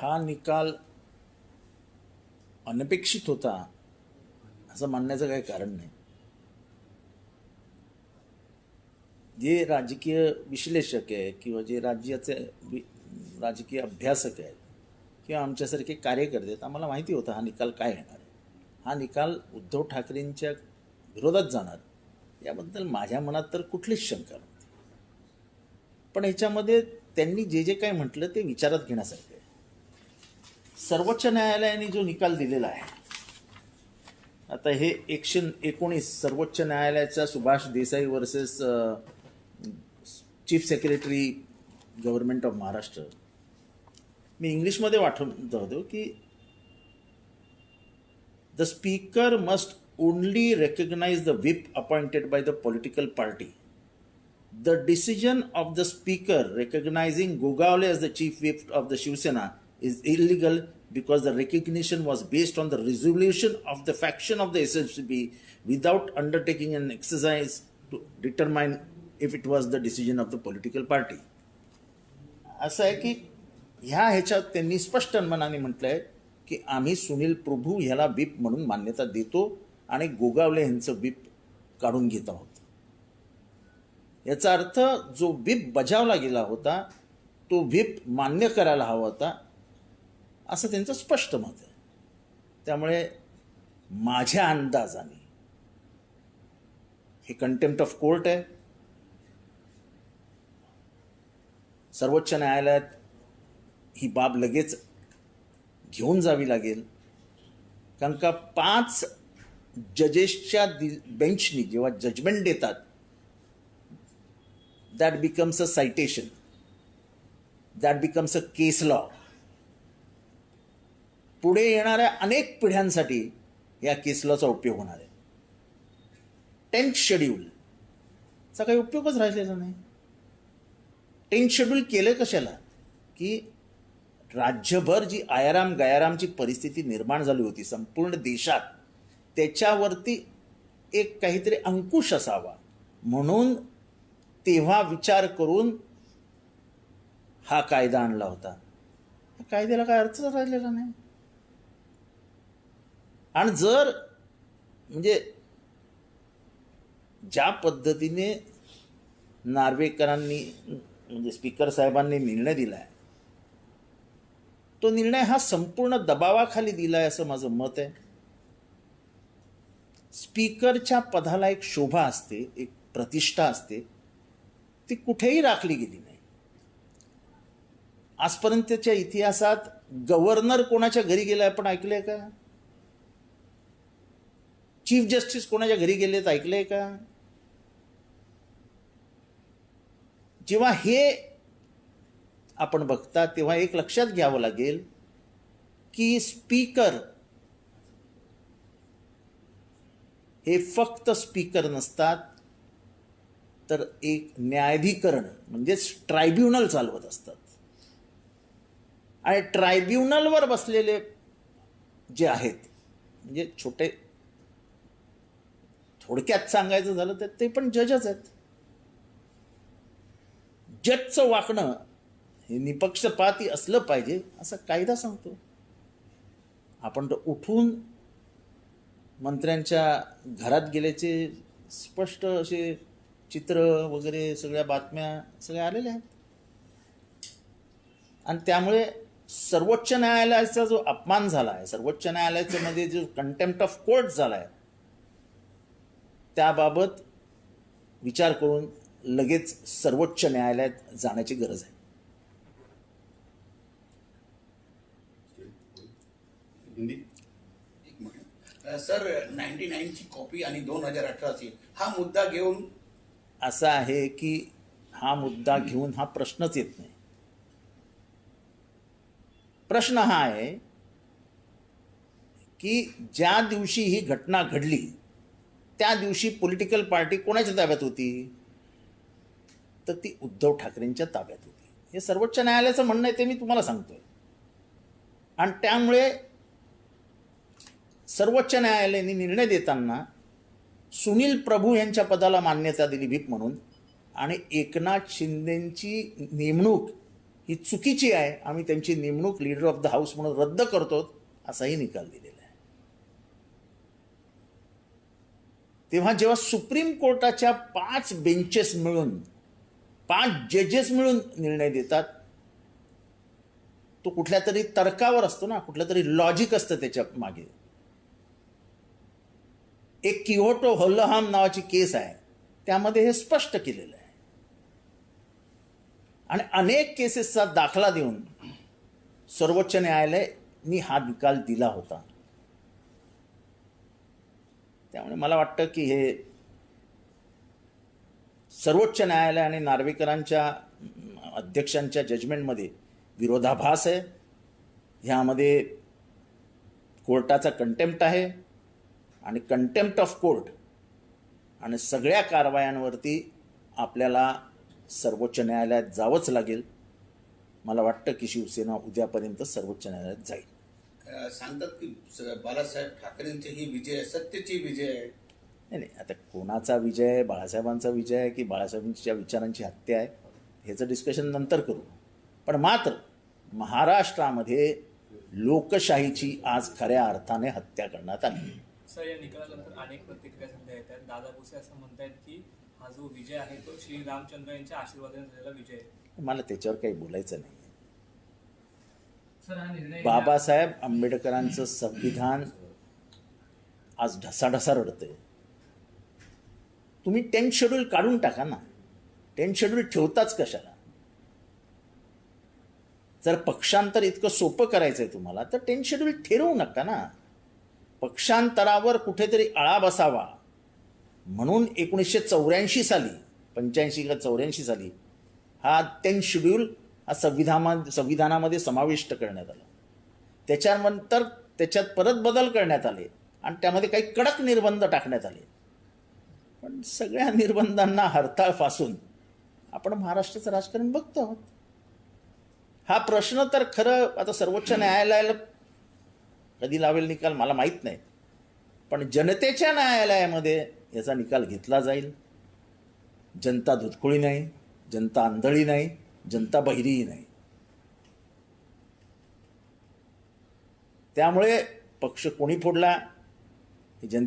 हा निकाल अनपेक्षित होता असं मानण्याचं काही कारण नाही. जे राजकीय विश्लेषक आहे किंवा जे राज्याचे राजकीय अभ्यासक आहेत किंवा आमच्यासारखे कार्यकर्ते आहेत आम्हाला माहिती होतं हा निकाल काय येणार आहे. हा निकाल उद्धव ठाकरेंच्या विरोधात जाणार याबद्दल माझ्या मनात तर कुठलीच शंका नव्हती. पण ह्याच्यामध्ये त्यांनी जे जे काही म्हटलं ते विचारात घेण्यासारखं आहे. सर्वोच्च न्यायालयाने जो निकाल दिलेला आहे आता हे एकशे एकोणीस सर्वोच्च न्यायालयाचा Subhash Desai versus chief secretary government of Maharashtra. मी इंग्लिशमध्ये वाटून होतो की the speaker must only recognize the whip appointed by the political party the decision of the speaker recognizing Gogawale as the chief whip of the Shiv Sena is illegal because the recognition was based on the resolution of the faction of the SSB without undertaking an exercise to determine if it was the decision of the political party. असं आहे की ह्या ह्याच्यात त्यांनी स्पष्ट मनाने म्हटलं आहे की आम्ही सुनील प्रभू ह्याला बीप म्हणून मान्यता देतो आणि गोगावले यांचं बीप काढून घेत आहोत याचा अर्थ जो बीप बजावला गेला होता तो व्हीप मान्य करायला हवा होता असं त्यांचं स्पष्ट मत आहे. त्यामुळे माझ्या अंदाजाने हे कंटेम्प्ट ऑफ कोर्ट आहे. सर्वोच्च न्यायालयात ही बाब लगेच घेऊन जावी लागेल. कारण का पाच जजेसच्या दि बेंचनी जेव्हा जजमेंट देतात that becomes a citation that becomes a case law पुढे येणाऱ्या अनेक पिढ्यांसाठी या किसलाचा उपयोग होणार आहे. टेन्थ शेड्यूलचा काही उपयोगच राहिलेला नाही. टेन्थ शेड्यूल केलं कशाला? की राज्यभर जी आयाराम गयारामची परिस्थिती निर्माण झाली होती संपूर्ण देशात त्याच्यावरती एक काहीतरी अंकुश असावा. म्हणून तेव्हा विचार करून हा कायदा आणला होता. कायद्याला काय अर्थच राहिलेला नाही. आणि जर म्हणजे ज्या पद्धतीने नार्वेकरांनी म्हणजे स्पीकर साहेबांनी निर्णय दिलाय तो निर्णय हा संपूर्ण दबावाखाली दिलाय असं माझं मत आहे. स्पीकरच्या पदाला एक शोभा असते एक प्रतिष्ठा असते ती कुठेही राखली गेली नाही. आजपर्यंतच्या इतिहासात गव्हर्नर कोणाच्या घरी गेले आपण ऐकलंय का? चीफ जस्टिस कोणाच्या घरी गेलेत ऐकलंय का? जेव्हा हे आपण बघता तेव्हा एक लक्षात घ्यावं लागेल की स्पीकर हे फक्त स्पीकर नसतात तर एक न्यायाधिकरण म्हणजेच ट्रायब्युनल चालवत असतात. आणि ट्रायब्युनलवर बसलेले जे आहेत म्हणजे छोटे थोडक्यात सांगायचं झालं तर ते पण जजच आहेत. जजचं वाकणं हे निपक्षपाती असलं पाहिजे असं कायदा सांगतो. आपण तर उठून मंत्र्यांच्या घरात गेल्याचे स्पष्ट असे चित्र वगैरे सगळ्या बातम्या सगळ्या आलेल्या आहेत. आणि त्यामुळे सर्वोच्च न्यायालयाचा जो अपमान झाला आहे सर्वोच्च न्यायालयाच्या मध्ये म्हणजे जो कंटेम्प्ट ऑफ कोर्ट झाला आहे त्याबाबत विचार करून लगेच सर्वोच्च न्यायालयात जाण्याची गरज आहे. सर नाईन्टी नाईनची कॉपी आणि दोन हजार अठराची हा मुद्दा घेऊन असं आहे की हा मुद्दा घेऊन हा प्रश्नच येत नाही. प्रश्न हा आहे की ज्या दिवशी ही घटना घडली त्या दिवशी पॉलिटिकल पार्टी कोणाच्या ताब्यात होती? तर ती उद्धव ठाकरेंच्या ताब्यात होती. हे सर्वोच्च न्यायालयाचं म्हणणं आहे ते मी तुम्हाला सांगतोय. आणि त्यामुळे सर्वोच्च न्यायालयाने निर्णय देताना सुनील प्रभू यांच्या पदाला मान्यता दिली व्हीप म्हणून आणि एकनाथ शिंदेंची नेमणूक ही चुकीची आहे. आम्ही त्यांची नेमणूक लीडर ऑफ द हाऊस म्हणून रद्द करतो असाही निकाल दिलेला आहे तेव्हा जेव्हा सुप्रीम कोर्टाच्या पाच बेंचेस मिळून पाच जजेस मिळून निर्णय देतात तो कुठल्या तरी तर्कावर असतो ना कुठलं तरी लॉजिक असतं त्याच्यामागे. एक किहोटो होल्लहाम नावाची केस आहे त्यामध्ये हे स्पष्ट केलेलं आहे. आणि अनेक केसेसचा दाखला देऊन सर्वोच्च न्यायालयाने हा निकाल दिला होता. त्यामुळे मला वाटतं की हे सर्वोच्च न्यायालय आणि नार्वेकरांच्या अध्यक्षांच्या जजमेंटमध्ये विरोधाभास आहे. ह्यामध्ये कोर्टाचा कंटेम्प्ट आहे आणि कंटेम्प्ट ऑफ कोर्ट आणि सगळ्या कारवायांवरती आपल्याला सर्वोच्च न्यायालयात जावंच लागेल. मला वाटतं की शिवसेना उद्यापर्यंत सर्वोच्च न्यायालयात जाईल. सांगतात की बाळासाहेब ठाकरेंची ही विजय आहे, सत्तेची विजय आहे. नाही नाही आता कोणाचा विजय आहे बाळासाहेबांचा विजय आहे की बाळासाहेबांच्या विचारांची हत्या आहे ह्याचं डिस्कशन नंतर करू. पण मात्र महाराष्ट्रामध्ये लोकशाहीची आज खऱ्या अर्थाने हत्या करण्यात आली. सर या निकालानंतर अनेक प्रतिक्रिया सध्या येत आहेत. दादा भुसे असं म्हणतायत की हा जो विजय आहे तो श्री रामचंद्र यांच्या आशीर्वादाने झालेला विजय आहे. मला त्याच्यावर काही बोलायचं नाही. बाबासाहेब आंबेडकरांचं संविधान आज ढसाढसा रडतंय. तुम्ही टेन्थ शेड्यूल काढून टाका ना. टेन्थ शेड्यूल ठेवताच कशाला? जर पक्षांतर इतकं सोपं करायचंय तुम्हाला तर टेन्थ शेड्यूल ठेवू नका ना. पक्षांतरावर कुठेतरी आळा बसावा. म्हणून एकोणीसशे चौऱ्याऐंशी साली पंच्याऐंशी का चौऱ्याऐंशी साली हा टेन्थ शेड्यूल हा संविधाना संविधानामध्ये समाविष्ट करण्यात आला. त्याच्यानंतर त्याच्यात परत बदल करण्यात आले आणि त्यामध्ये काही कडक निर्बंध टाकण्यात आले. पण सगळ्या निर्बंधांना हरताळ फासून आपण महाराष्ट्राचं राजकारण बघतो आहोत. हा प्रश्न तर खरं आता सर्वोच्च न्यायालयाला कधी लावेल निकाल मला माहीत नाही. पण जनतेच्या न्यायालयामध्ये याचा निकाल घेतला जाईल. जनता धुतकुळी नाही जनता आंधळी नाही जनता बहिरीही नाही. त्यामुळे पक्ष कोणी फोडला? हे जनते